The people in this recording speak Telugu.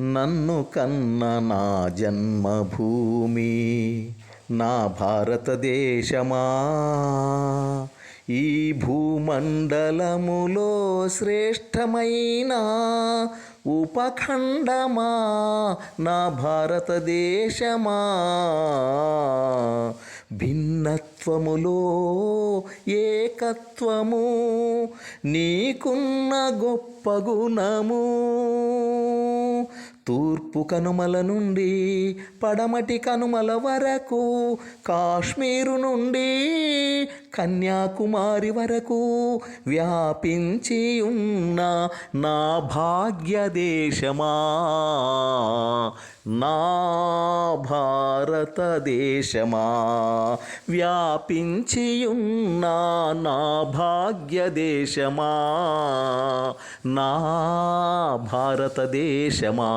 నన్ను కన్న నా జన్మభూమి నా భారతదేశమా? ఈ భూమండలములో శ్రేష్టమైన ఉపఖండమా? నా భారతదేశమా? భిన్నత్వములో ఏకత్వము నీకున్న గొప్ప గుణము తూర్పు కనుమల నుండి పడమటి కనుమల వరకు కాశ్మీరు నుండి కన్యాకుమారి వరకు వ్యాపించి ఉన్న నా భాగ్యదేశమా నా భారతదేశమా వ్యాపించి ఉన్న నా భాగ్యదేశమా నా భారతదేశమా?